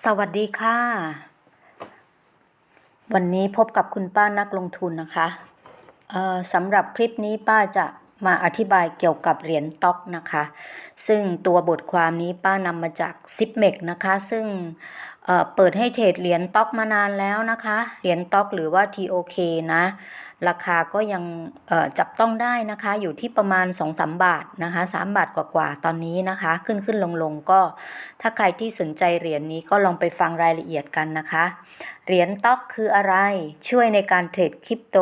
สวัสดีค่ะ วันนี้พบกับคุณป้านักลงทุนนะคะสำหรับคลิปนี้ป้าจะมาอธิบายเกี่ยวกับเหรียญต็อกนะคะ ซึ่งตัวบทความนี้ป้านำมาจากซิปเมกนะคะ ซึ่งเเปิดให้เทรดเหรียญต็อกมานานแล้วนะคะ เหรียญต็อกหรือว่า TOK นะ ราคาก็ยังจับต้องได้นะคะ อยู่ที่ประมาณ 2-3 บาทนะคะ3บาทกว่าๆตอนนี้นะคะ ขึ้นขึ้นลงลงก็ ถ้าใครที่สนใจเหรียญนี้ก็ลองไปฟังรายละเอียดกันนะคะ เหรียญต็อกคืออะไรช่วยในการเทรดคริปโต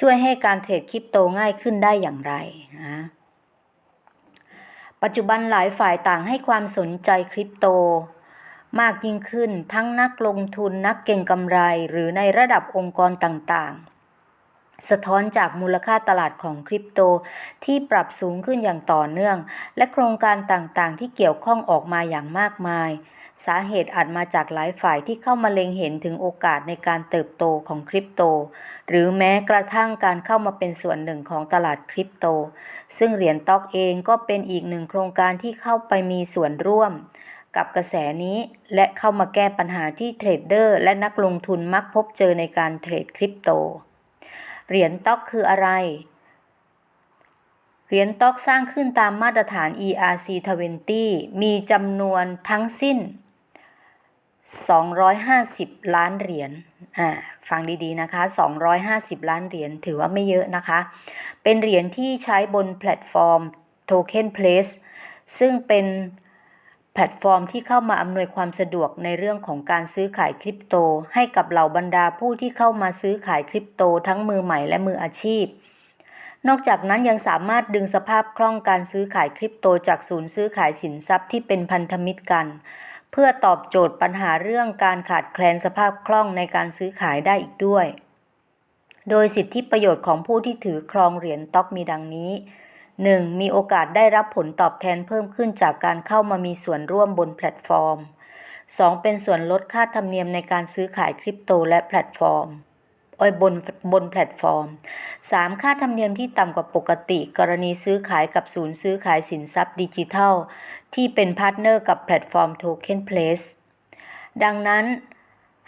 ช่วยให้การเทรดคริปโตง่ายขึ้นได้อย่างไรนะปัจจุบันหลายฝ่ายต่างให้ความสนใจคริปโต มากยิ่งขึ้นทั้งนักลงทุนนักเก็งกำไร หรือในระดับองค์กรต่าง สะท้อนจากมูลค่าตลาดของคริปโตที่ปรับสูงขึ้นอย่างต่อเนื่อง และโครงการต่างๆ ที่เกี่ยวข้องออกมาอย่างมากมาย สาเหตุอาจมาจากหลายฝ่ายที่เข้ามาเล็งเห็นถึงโอกาสในการเติบโตของคริปโต หรือแม้กระทั่งการเข้ามาเป็นส่วนหนึ่งของตลาดคริปโต ซึ่งเหรียญต็อกเองก็เป็นอีกหนึ่งโครงการที่เข้าไปมีส่วนร่วมกับกระแสนี้และเข้ามาแก้ปัญหาที่เทรดเดอร์และนักลงทุนมักพบเจอในการเทรดคริปโต เหรียญต็อกคืออะไร เหรียญต็อกสร้างขึ้นตามมาตรฐาน ERC20 มีจำนวนทั้งสิ้น 250 ล้านเหรียญ อ่า ฟังดีๆนะคะ 250 ล้านเหรียญ ถือว่าไม่เยอะนะคะ เป็นเหรียญที่ใช้บนแพลตฟอร์ม Token Place ซึ่งเป็น แพลตฟอร์มที่เข้ามาอำนวยความสะดวกในเรื่องของการซื้อขายคริปโต ให้กับเหล่าบรรดาผู้ที่เข้ามาซื้อขายคริปโตทั้งมือใหม่และมืออาชีพ นอกจากนั้นยังสามารถดึงสภาพคล่องการซื้อขายคริปโตจากศูนย์ซื้อขายสินทรัพย์ที่เป็นพันธมิตรกัน เพื่อตอบโจทย์ปัญหาเรื่องการขาดแคลนสภาพคล่องในการซื้อขายได้อีกด้วย โดยสิทธิประโยชน์ของผู้ที่ถือครองเหรียญต็อกมีดังนี้ 1. มีโอกาสได้รับผลตอบแทนเพิ่มขึ้นจากการเข้ามามีส่วนร่วมบนแพลตฟอร์ม 2. เป็นส่วนลดค่าธรรมเนียมในการซื้อขายคริปโตและแพลตฟอร์มโอ้ยบนบนแพลตฟอร์ม 3. ค่าธรรมเนียมที่ต่ำกว่าปกติ กรณีซื้อขายกับศูนย์ซื้อขายสินทรัพย์ดิจิทัล ที่เป็นพาร์ทเนอร์กับแพลตฟอร์ม Token Place ดังนั้น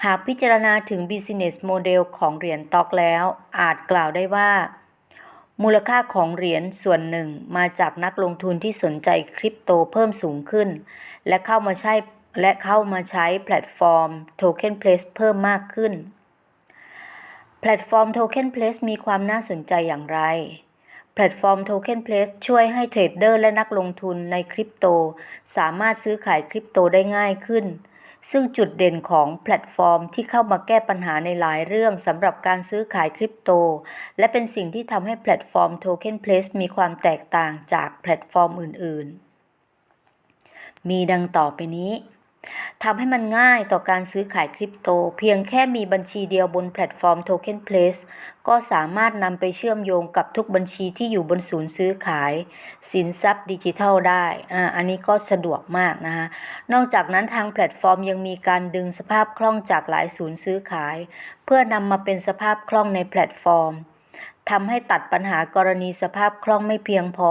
หากพิจารณาถึง business model ของเหรียญต็อกแล้ว อาจกล่าวได้ว่า มูลค่าของเหรียญส่วนหนึ่งมาจากนักลงทุนที่สนใจคริปโตเพิ่มสูงขึ้น และเข้ามาใช้และเข้ามาใช้แพลตฟอร์ม Token Place เพิ่มมากขึ้น แพลตฟอร์ม Token Place มีความน่าสนใจอย่างไร แพลตฟอร์ม Token Place ช่วยให้เทรดเดอร์และนักลงทุนในคริปโต สามารถซื้อขายคริปโตได้ง่ายขึ้น ซึ่งจุดเด่นของแพลตฟอร์มที่เข้ามาแก้ปัญหาในหลายเรื่องสำหรับการซื้อขายคริปโต และเป็นสิ่งที่ทำให้แพลตฟอร์ม Token Place มีความแตกต่างจากแพลตฟอร์มอื่น ๆ มีดังต่อไปนี้ ทำให้มันง่ายต่อการซื้อขายคริปโต เพียงแค่มีบัญชีเดียวบนแพลตฟอร์ม Token Place ก็สามารถนำไปเชื่อมโยงกับทุกบัญชีที่อยู่บนศูนย์ซื้อขาย สินทรัพย์ดิจิทัลได้อ่าอันนี้ก็สะดวกมากนะคะนอกจากนั้นทางแพลตฟอร์มยังมีการดึงสภาพคล่องจากหลายศูนย์ซื้อขาย เพื่อนำมาเป็นสภาพคล่องในแพลตฟอร์มทำให้ตัดปัญหากรณีสภาพคล่องไม่เพียงพอ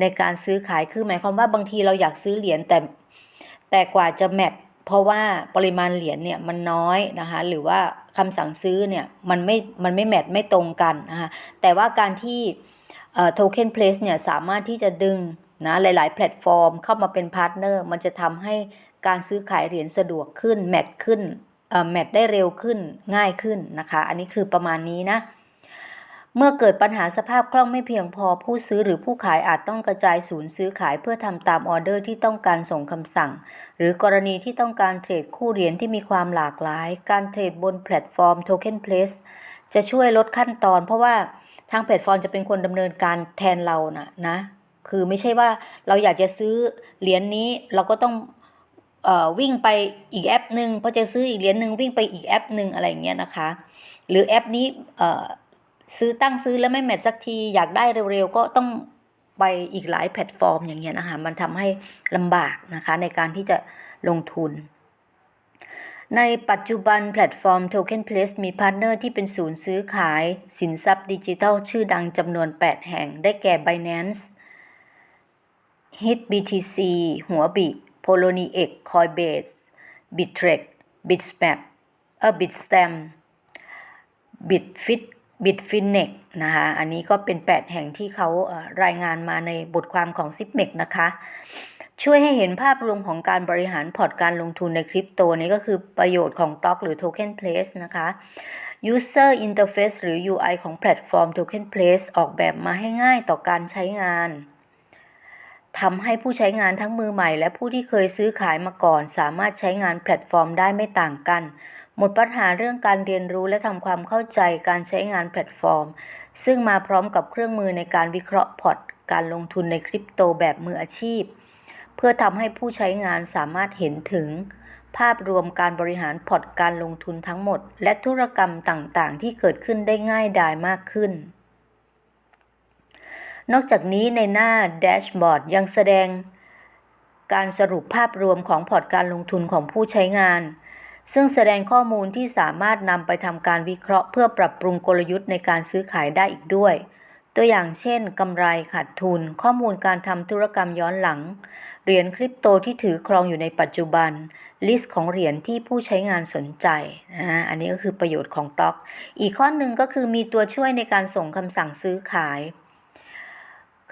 ในการซื้อขายคือหมายความว่าบางทีเราอยากซื้อเหรียญแต่ แต่กว่าจะแมทเพราะว่าปริมาณเหรียญเนี่ยมันน้อยนะคะหรือว่าคำสั่งซื้อเนี่ยมันไม่มันไม่แมทไม่ตรงกันนะคะแต่ว่าการที่โทเค็นเพลสเนี่ยสามารถที่จะดึงนะหลาย ๆ แพลตฟอร์มเข้ามาเป็นพาร์ทเนอร์มันจะทำให้การซื้อขายเหรียญสะดวกขึ้น แมทขึ้นแมทได้เร็วขึ้นง่ายขึ้นนะคะ อันนี้คือประมาณนี้นะ เมื่อเกิดปัญหาสภาพคล่องไม่เพียงพอผู้ซื้อหรือผู้ขายอาจต้องกระจายศูนย์ซื้อขายเพื่อทำตามออเดอร์ที่ต้องการส่งคำสั่ง หรือกรณีที่ต้องการเทรดคู่เหรียญที่มีความหลากหลาย การเทรดบนแพลตฟอร์ม Token Place จะช่วยลดขั้นตอน เพราะว่าทางแพลตฟอร์มจะเป็นคนดำเนินการแทนเรานะนะ คือไม่ใช่ว่าเราอยากจะซื้อเหรียญนนี้เราก็ต้องออวิ่งไปอีกแอปหนึ่งพอจะซื้ออีกเหรียญหนึ่งวิ่งไปอีกแอปหนึ่งอะไรอย่างเงี้ยนะคะ หรือแอปนี้ ซื้อตั้งซื้อแล้วไม่แมทสักที อยากได้เร็วๆก็ต้องไปอีกหลายแพลตฟอร์มอย่างเงี้ยนะคะมันทำให้ลำบากนะคะในการที่จะลงทุน ในปัจจุบันแพลตฟอร์ม Token Place มีพาร์ทเนอร์ที่เป็นศูนย์ซื้อขายสินทรัพย์ดิจิทัลชื่อดังจำนวน 8 แห่ง ได้แก่ Binance HitBTC หัวบิ Poloniex Coinbase Bittrex Bitsmap เออ Bitstamp Bitfit Bitfinex นะคะ อันนี้ก็เป็น 8 แห่งที่เขารายงานมาในบทความของ s i p m e x นะคะ ช่วยให้เห็นภาพรวมของการบริหารพอร์ตการลงทุนในคริปโตนี้ก็คือประโยชน์ของ TOK หรือ Token Place นะคะ User Interface หรือ UI ของแพลตฟอร์ม Token Place ออกแบบมาให้ง่ายต่อการใช้งานทำให้ผู้ใช้งานทั้งมือใหม่ และผู้ที่เคยซื้อขายมาก่อน สามารถใช้งานแพลตฟอร์มได้ไม่ต่างกัน หมดปัญหาเรื่องการเรียนรู้และทำความเข้าใจการใช้งานแพลตฟอร์ม ซึ่งมาพร้อมกับเครื่องมือในการวิเคราะห์พอร์ตการลงทุนในคริปโตแบบมืออาชีพ เพื่อทำให้ผู้ใช้งานสามารถเห็นถึง ภาพรวมการบริหารพอร์ตการลงทุนทั้งหมด และธุรกรรมต่างๆ ที่เกิดขึ้นได้ง่ายดายมากขึ้น นอกจากนี้ในหน้าแดชบอร์ดยังแสดง การสรุปภาพรวมของพอร์ตการลงทุนของผู้ใช้งาน ซึ่งแสดงข้อมูลที่สามารถนำไปทำการวิเคราะห์เพื่อปรับปรุงกลยุทธ์ในการซื้อขายได้อีกด้วย ตัวอย่างเช่นกำไรขาดทุน ข้อมูลการทำธุรกรรมย้อนหลัง เหรียญคริปโตที่ถือครองอยู่ในปัจจุบัน ลิสต์ของเหรียญที่ผู้ใช้งานสนใจนะอันนี้ก็คือประโยชน์ของต็อก อีกข้อหนึ่งก็คือมีตัวช่วยในการส่งคำสั่งซื้อขาย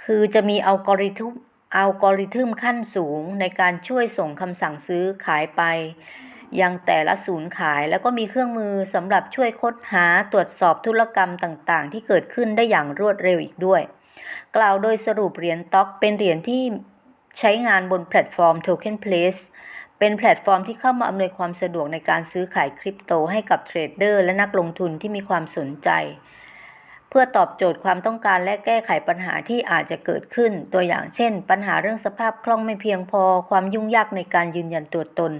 คือจะมีอัลกอริทึมอัลกอริทึมขั้นสูงในการช่วยส่งคำสั่งซื้อขายไป ยังแต่ละศูนย์ขายแล้วก็มีเครื่องมือสำหรับช่วยค้นหาตรวจสอบธุรกรรมต่างๆ ที่เกิดขึ้นได้อย่างรวดเร็วอีกด้วย กล่าวโดยสรุปเหรียญต็อกเป็นเหรียญที่ใช้งานบนแพลตฟอร์ม Token Place เป็นแพลตฟอร์มที่เข้ามาอำนวยความสะดวกในการซื้อขายคริปโตให้กับเทรดเดอร์และนักลงทุนที่มีความสนใจ เพื่อตอบโจทย์ความต้องการและแก้ไขปัญหาที่อาจจะเกิดขึ้น ตัวอย่างเช่น ปัญหาเรื่องสภาพคล่องไม่เพียงพอ ความยุ่งยากในการยืนยันตัวตน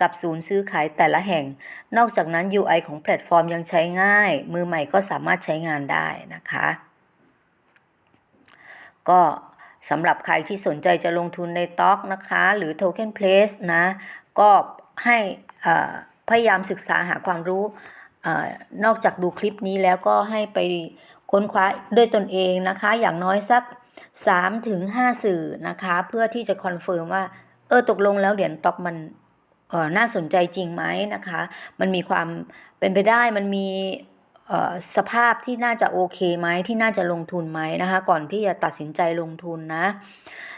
กับศูนย์ซื้อขายแต่ละแห่ง นอกจากนั้น UI ของแพลตฟอร์มยังใช้ง่าย มือใหม่ก็สามารถใช้งานได้นะคะ ก็สำหรับใครที่สนใจจะลงทุนในต็อกนะคะ หรือ Token Place นะ ก็ให้พยายามศึกษาหาความรู้อนอกจากดูคลิปนี้แล้วก็ให้ไปค้นคว้าด้วยตนเองนะคะ อย่างน้อยสัก 3-5ถึง5สื่อนะคะ เพื่อที่จะคอนเฟิร์มว่า เออตกลงแล้วเหรียญต็อกมัน น่าสนใจจริงไหมนะคะ มันมีความเป็นไปได้มันมีสภาพที่น่าจะโอเคไหมที่น่าจะลงทุนไหมนะคะ ก่อนที่จะตัดสินใจลงทุนนะ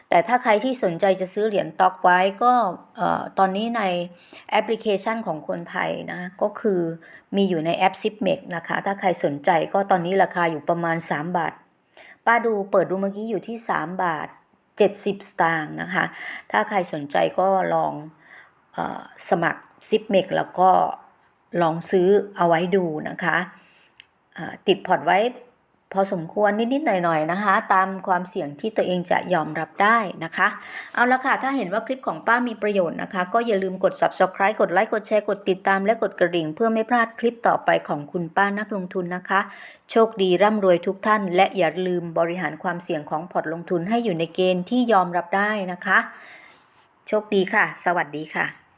แต่ถ้าใครที่สนใจจะซื้อเหรียญต็อกไว้ก็เอ่อตอนนี้ในแอปพลิเคชันของคนไทยนะ ก็คือมีอยู่ในแอป s i p m e x นะคะ ถ้าใครสนใจก็ตอนนี้ราคาอยู่ประมาณ 3 บาท ป้าดูเปิดดูเมื่อกี้อยู่ที่ 3 บาท 70 สตางค์นะคะ ถ้าใครสนใจก็ลอง สมัคร s i p m e x แล้วก็ลองซื้อเอาไว้ดูนะคะติดพอร์ตไว้พอสมควรนิด ๆ หน่อย ๆ นะคะ ตามความเสี่ยงที่ตัวเองจะยอมรับได้นะคะ เอาละค่ะ ถ้าเห็นว่าคลิปของป้ามีประโยชน์นะคะ ก็อย่าลืมกด subscribe กดไลค์ กดแชร์ กดติดตาม และกดกระดิ่ง เพื่อไม่พลาดคลิปต่อไปของคุณป้านักลงทุนนะคะ โชคดีร่ำรวยทุกท่าน และอย่าลืมบริหารความเสี่ยงของพอร์ตลงทุนให้อยู่ในเกณฑ์ที่ยอมรับได้นะคะ โชคดีค่ะ สวัสดีค่ะ